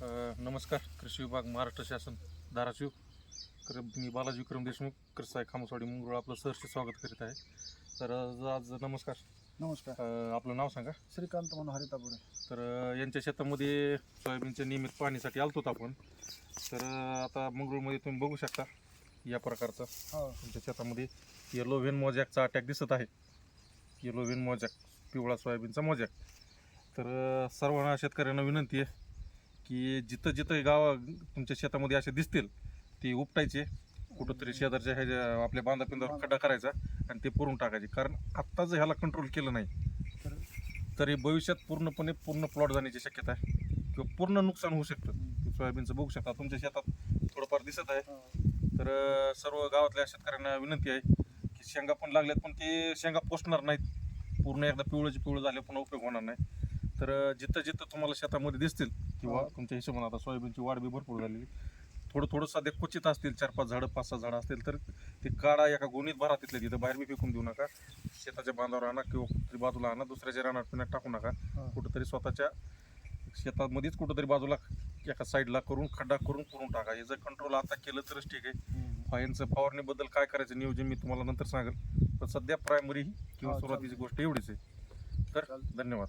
नमस्कार कृषी विभाग महाराष्ट्र शासन धाराशिव. कर मी बालाजी विक्रम देशमुख कृषी खामसवाडी मुंगरूळ आपलं सहर्ष स्वागत करीत आहे. तर आज नमस्कार. नमस्कार. आपलं नाव सांगा. श्रीकांत मनोहर हरितापुरे तर यांच्या शेतामध्ये सोयाबीनच्या नियमित पाणीसाठी आलतो आपण. तर आता मंगरूळमध्ये तुम्ही बघू शकता या प्रकारचा हो. तुमच्या शेतामध्ये येलो व्हेन मोजॅकचा अटॅक दिसत आहे. येलो व्हेन मोजॅक पिवळा सोयाबीनचा मोजॅक तर सर्वांना शेतकऱ्यांना विनंती आहे की जिथं जिथं गावा तुमच्या शेतामध्ये असे दिसतील ते उपटायचे. कुठंतरी शेजारच्या ह्याच्या आपल्या बांधापिंदावर खड्डा करायचा आणि ते पुरून टाकायचे. कारण आत्ता जर ह्याला कंट्रोल केलं नाही तरी भविष्यात पूर्णपणे पूर्ण प्लॉट जाण्याची शक्यता आहे. किंवा पूर्ण नुकसान होऊ शकतं. सोयाबीनचं बघू शकता. तुमच्या शेतात थोडंफार दिसत आहे. तर सर्व गावातल्या शेतकऱ्यांना विनंती आहे की शेंगा पण लागल्यात पण ते शेंगा पोचणार नाहीत. पूर्ण एकदा पिवळंची पिवळं झाले पुन्हा उपयोग होणार नाही. तर जिथं जिथं तुम्हाला शेतामध्ये दिसतील किंवा हा. तुमच्या हिशोबाने आता सोयाबीनची वाढ बी भरपूर झालेली थोडं थोडं सध्या क्वचित असतील चार पाच झाडं पाच सहा झाडं असतील तर ते काढा एका गोणीत भरा तिथल्या तिथं बाहेर बी फेकून देऊ नका शेताच्या बांधावर आणा किंवा कुठेतरी बाजूला आणा दुसऱ्याच्या रानात पिण्यात टाकू नका. कुठंतरी स्वतःच्या शेतामध्येच कुठंतरी बाजूला एका साईडला करून खड्डा करून पुरून टाका हे जर कंट्रोल आता केलं तरच ठीक आहे. फाईनचं फवारणीबद्दल काय करायचं नियोजन मी तुम्हाला नंतर सांगेल पण सध्या प्रायमरी किंवा सुरुवातीची. गोष्ट एवढीच आहे तर. धन्यवाद